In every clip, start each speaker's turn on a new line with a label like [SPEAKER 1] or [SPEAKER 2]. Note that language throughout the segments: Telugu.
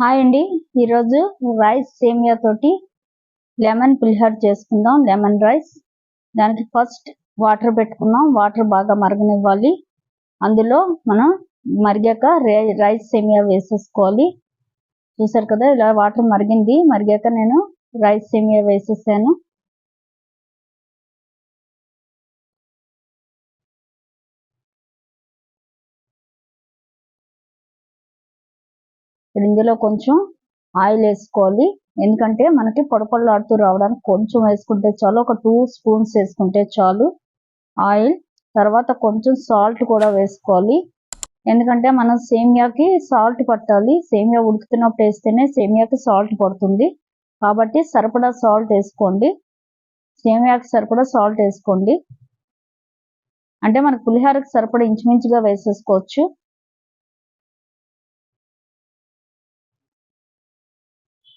[SPEAKER 1] హాయ్ అండి. ఈరోజు రైస్ సేమియా తోటి లెమన్ పులిహోర చేసుకుందాం. Lemon rice. దానికి ఫస్ట్ వాటర్ పెట్టుకున్నాం. వాటర్ బాగా మరగనివ్వాలి. అందులో మనం మరిగాక రైస్ సేమియా వేసేసుకోవాలి. చూసారు కదా ఇలా వాటర్ మరిగింది. మరిగాక నేను రైస్ సేమియా వేసేసాను. ఇప్పుడు ఇందులో కొంచెం ఆయిల్ వేసుకోవాలి. ఎందుకంటే మనకి పొడపొడలాడుతూ రావడానికి కొంచెం వేసుకుంటే చాలు ఒక టూ స్పూన్స్ వేసుకుంటే చాలు ఆయిల్. తర్వాత కొంచెం సాల్ట్ కూడా వేసుకోవాలి. ఎందుకంటే మనం సేమియాకి సాల్ట్ పట్టాలి. సేమియా ఉడుకుతున్నప్పుడు వేస్తేనే సేమియాకి సాల్ట్ పడుతుంది. కాబట్టి సరిపడా సాల్ట్ వేసుకోండి. సేమియాకి సరిపడా సాల్ట్ వేసుకోండి. అంటే మనకు పులిహోరకి సరిపడా ఇంచుమించుగా వేసేసుకోవచ్చు.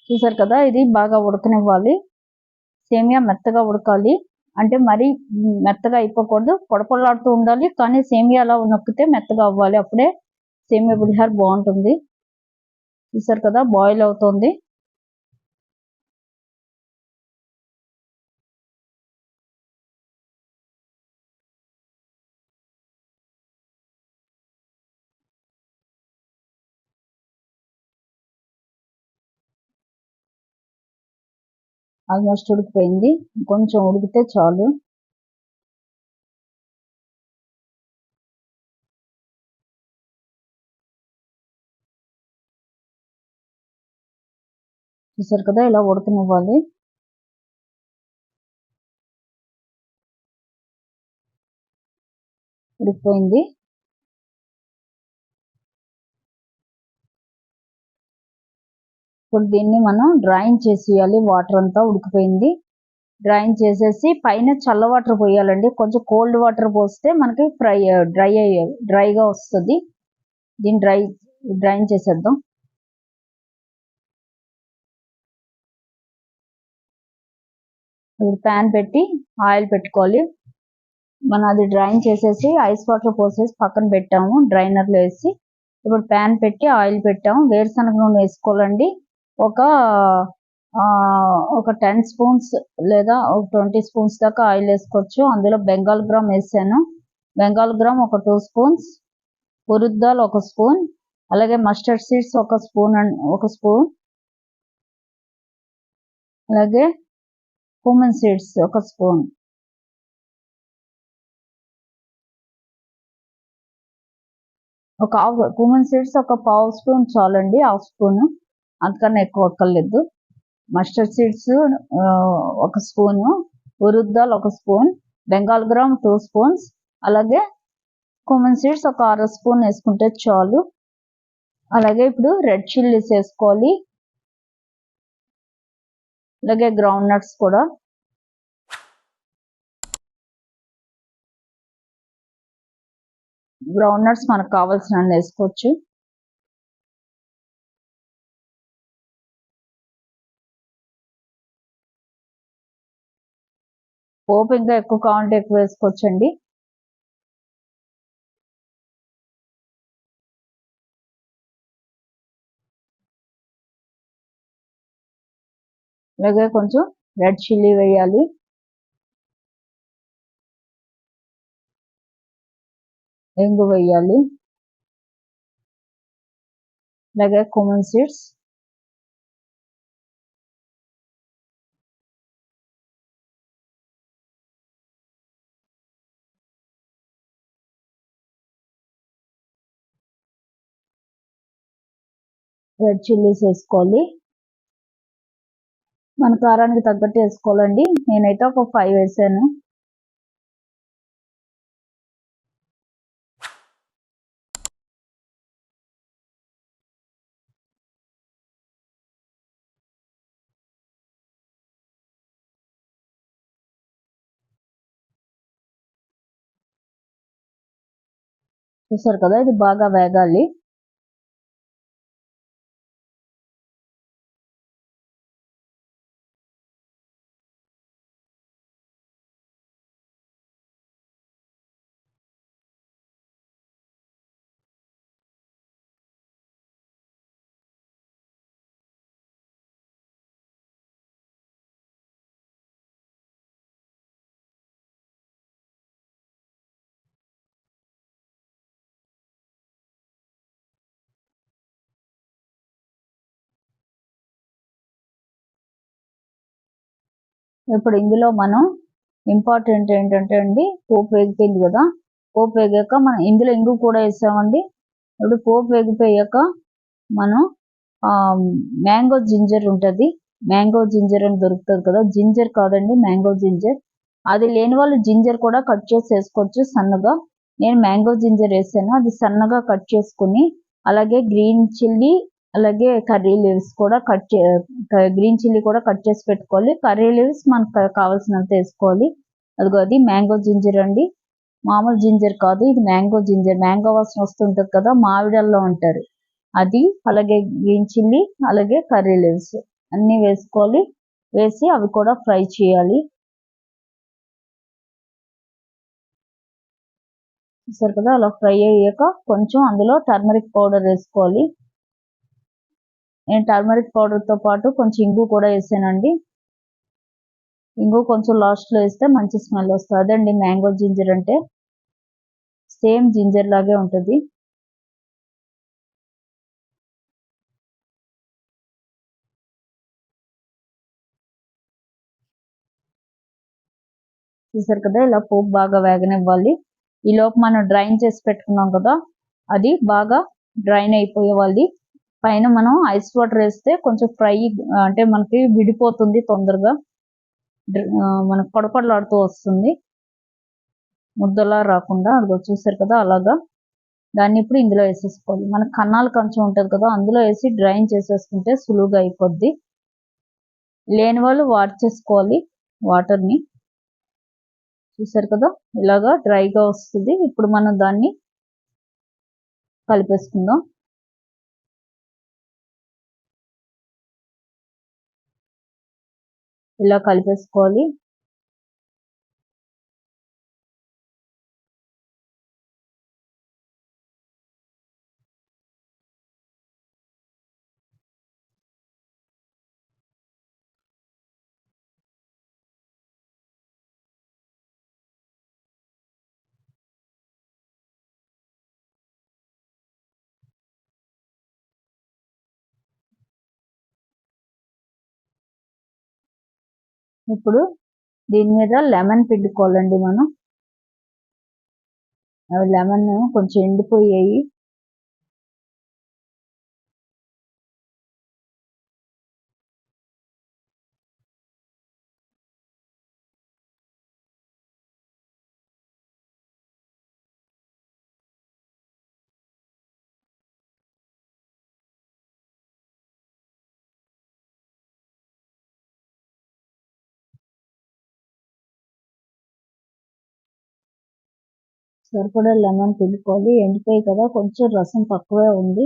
[SPEAKER 1] చూసారు కదా ఇది బాగా ఉడకనివ్వాలి. సేమియా మెత్తగా ఉడకాలి. అంటే మరీ మెత్తగా అయిపోకూడదు పొడపొడలాడుతూ ఉండాలి. కానీ సేమియా అలా నొక్కితే మెత్తగా అవ్వాలి. అప్పుడే సేమియా పులిహార బాగుంటుంది. చూసారు కదా బాయిల్ అవుతుంది. ఆల్మోస్ట్ ఉడికిపోయింది. కొంచెం ఉడికితే చాలు. చూసారు కదా ఇలా ఉడకనివ్వాలి. ఉడికిపోయింది. ఇప్పుడు దీన్ని మనం డ్రాయింగ్ చేసేయాలి. వాటర్ అంతా ఉడికిపోయింది. డ్రాయింగ్ చేసేసి పైన చల్ల వాటర్ పోయాలండి. కొంచెం కోల్డ్ వాటర్ పోస్తే మనకి ఫ్రై డ్రై అయ్యే డ్రైగా వస్తుంది. దీన్ని డ్రై డ్రాయింగ్ చేసేద్దాం. ఇప్పుడు ప్యాన్ పెట్టి ఆయిల్ పెట్టుకోవాలి. మనం అది డ్రైన్ చేసేసి ఐస్ వాటర్ పోసేసి పక్కన పెట్టాము. డ్రైనర్లో వేసి ఇప్పుడు ప్యాన్ పెట్టి ఆయిల్ పెట్టాము. వేరుశనగ నూనె వేసుకోవాలండి. ఒక ఒక టెన్ స్పూన్స్ లేదా ఒక ట్వంటీ స్పూన్స్ దాకా ఆయిల్ వేసుకోవచ్చు. అందులో బెంగాల్ గ్రామ్ వేసాను. బెంగాల్ గ్రామ్ ఒక టూ స్పూన్స్ ఉరుద్దాల్ ఒక స్పూన్ అలాగే మస్టర్డ్ సీడ్స్ ఒక స్పూన్ ఒక స్పూన్ అలాగే కుమన్ సీడ్స్ ఒక స్పూన్ ఒక హాఫ్ కుమన్ సీడ్స్ ఒక పావు స్పూన్ చాలండి హాఫ్ స్పూన్ అంతకన్నా ఎక్కువ అక్కర్లేదు. మస్టర్డ్ సీడ్స్ ఒక స్పూను ఉరుద్దాల్ ఒక spoon Bengal gram two spoons అలాగే కుమన్ సీడ్స్ ఒక అర స్పూన్ వేసుకుంటే చాలు. అలాగే ఇప్పుడు రెడ్ చిల్లీస్ వేసుకోవాలి. అలాగే గ్రౌండ్ నట్స్ కూడా. గ్రౌండ్ నట్స్ మనకు కావాల్సిన వేసుకోవచ్చు. పోపు ఇంకా ఎక్కువ కావాలంటే ఎక్కువ వేసుకోవచ్చండి. అలాగే కొంచెం రెడ్ చిల్లీ వేయాలి. ఎంగు వేయాలి. అలాగే కుమన్ సీడ్స్. రెడ్ చిల్లీస్ వేసుకోవాలి. మన కారానికి తగ్గట్టు వేసుకోవాలండి. నేనైతే ఒక ఫైవ్ వేసాను. చూసారు కదా ఇది బాగా వేగాలి. ఇప్పుడు ఇందులో మనం ఇంపార్టెంట్ ఏంటంటే అండి పోపు వేగిపోయింది కదా. పోపు వేగాక మనం ఇందులో ఇంగు కూడా వేసామండి ఇప్పుడు పోపు వేగిపోయాక మనం మ్యాంగో జింజర్ ఉంటుంది. మ్యాంగో జింజర్ అని దొరుకుతుంది కదా. జింజర్ కాదండి మ్యాంగో జింజర్. అది లేని వాళ్ళు జింజర్ కూడా కట్ చేసి వేసుకోవచ్చు సన్నగా. నేను మ్యాంగో జింజర్ వేసాను. అది సన్నగా కట్ చేసుకుని అలాగే గ్రీన్ చిల్లీ అలాగే కర్రీ లీవ్స్ కూడా కట్ చే గ్రీన్ చిల్లీ కూడా కట్ చేసి పెట్టుకోవాలి. కర్రీ లీవ్స్ మనకు కావాల్సినంత వేసుకోవాలి. అదిగో అది మ్యాంగో జింజర్ అండి. మామూలు జింజర్ కాదు ఇది మ్యాంగో జింజర్. మ్యాంగో వాసన వస్తుంటుంది కదా మామిడల్లో ఉంటారు. అది అలాగే గ్రీన్ చిల్లీ అలాగే కర్రీ లీవ్స్ అన్నీ వేసుకోవాలి. వేసి అవి కూడా ఫ్రై చేయాలి. చూసారు కదా అలా ఫ్రై అయ్యాక కొంచెం అందులో టర్మరిక్ పౌడర్ వేసుకోవాలి. నేను టర్మరిక్ పౌడర్తో పాటు కొంచెం ఇంగు కూడా వేసానండి. ఇంగు కొంచెం లాస్ట్లో వేస్తే మంచి స్మెల్ వస్తుంది. అదండి మ్యాంగో జింజర్ అంటే. సేమ్ జింజర్ లాగే ఉంటుంది. చూసారు కదా ఇలా పోపు బాగా వేగనివ్వాలి. ఈ మనం డ్రైన్ చేసి పెట్టుకున్నాం కదా అది బాగా డ్రైన్ అయిపోయేవాలి పైన మనం ఐస్ వాటర్ వేస్తే కొంచెం ఫ్రై అంటే మనకి విడిపోతుంది తొందరగా. మనకు పొడపడలాడుతూ వస్తుంది. ముద్దలా రాకుండా అదిగో చూసారు కదా అలాగా. దాన్ని ఇప్పుడు ఇందులో వేసేసుకోవాలి. మన కన్నాలు కొంచెం ఉంటుంది కదా అందులో వేసి డ్రైన్ చేసేసుకుంటే సులువుగా అయిపోద్ది. లేని వాళ్ళు వాట్ చేసుకోవాలి వాటర్ని. చూసారు కదా ఇలాగా డ్రైగా వస్తుంది. ఇప్పుడు మనం దాన్ని కలిపేసుకుందాం. ఇలా కలిపేసుకోవాలి. ఇప్పుడు దీని మీద లెమన్ పిండుకోవాలండి మనం. అవి లెమన్ కొంచెం ఎండిపోయాయి. సరిపడా లెమన్ పిండుకోవాలి. ఎండిపోయి కదా కొంచెం రసం తక్కువే ఉంది.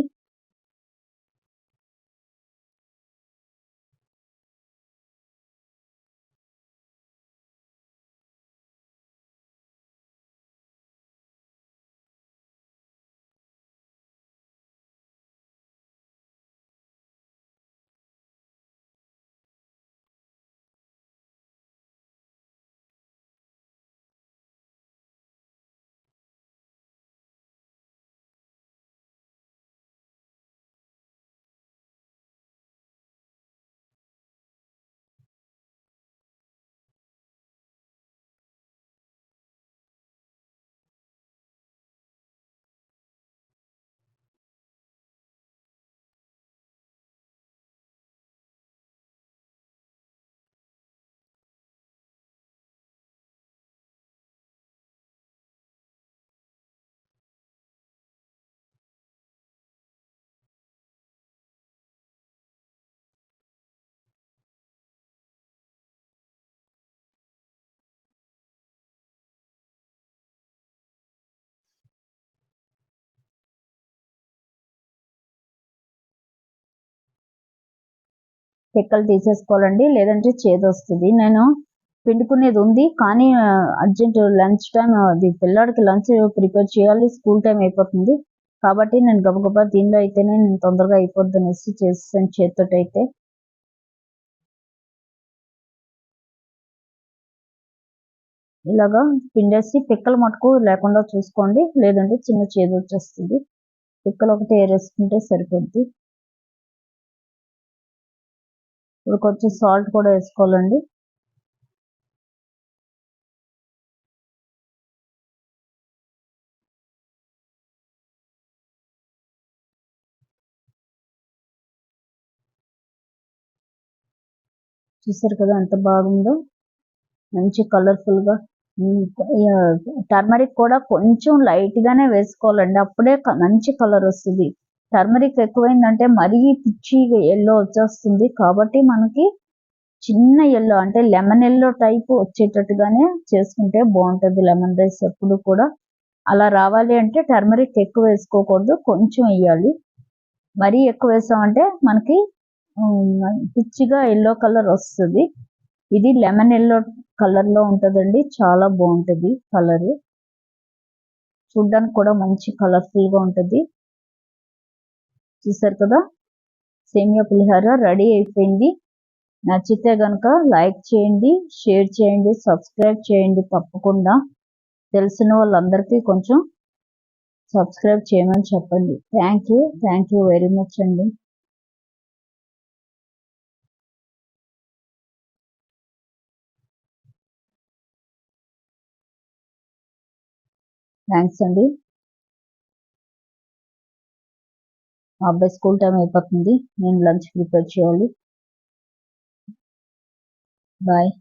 [SPEAKER 1] పిక్కలు తీసేసుకోవాలండి లేదంటే చేదు వస్తుంది. నేను పిండుకునేది ఉంది కానీ అర్జెంట్ లంచ్ టైం అది పిల్లాడికి లంచ్ ప్రిపేర్ చేయాలి స్కూల్ టైం అయిపోతుంది. కాబట్టి నేను గబగబా దీనిలో అయితేనే నేను తొందరగా అయిపోద్ది అనేసి చేసాను చేతితో అయితే ఇలాగా పిండేసి పిక్కలు మటుకు లేకుండా చూసుకోండి లేదంటే చిన్న చేదు వచ్చేస్తుంది. పిక్కలు ఒకటి ఏరేసుకుంటే సరిపోద్ది. ఇప్పుడు కొంచెం సాల్ట్ కూడా వేసుకోవాలండి. చూసారు కదా ఎంత బాగుందో? మంచి కలర్ఫుల్గా టర్మరిక్ కూడా కొంచెం లైట్గానే వేసుకోవాలండి. అప్పుడే మంచి కలర్ వస్తుంది. టర్మరిక్ ఎక్కువైందంటే మరీ పిచ్చి ఎల్లో వచ్చేస్తుంది. కాబట్టి మనకి చిన్న ఎల్లో అంటే లెమన్ ఎల్లో టైప్ వచ్చేటట్టుగానే చేసుకుంటే బాగుంటుంది. లెమన్ రైస్ ఎప్పుడు కూడా అలా రావాలి అంటే టర్మరిక్ ఎక్కువ వేసుకోకూడదు. కొంచెం వేయాలి. మరీ ఎక్కువ వేసామంటే మనకి పిచ్చిగా ఎల్లో కలర్ వస్తుంది. ఇది లెమన్ ఎల్లో కలర్లో ఉంటదండి. చాలా బాగుంటది కలర్ చూడ్డానికి కూడా మంచి కలర్ఫుల్గా గా చూసారు కదా? సేమియా పులిహోర రెడీ అయిపోయింది. నచ్చితే కనుక లైక్ చేయండి షేర్ చేయండి సబ్స్క్రైబ్ చేయండి తప్పకుండా. తెలిసిన వాళ్ళందరికీ కొంచెం సబ్స్క్రైబ్ చేయమని చెప్పండి. Thank you thank you very much అండి. థ్యాంక్స్ అండి. మా అబ్బాయి స్కూల్ టైం అయిపోతుంది. నేను లంచ్ ప్రిపేర్ చేయాలి. బాయ్.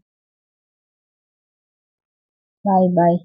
[SPEAKER 1] Bye bye.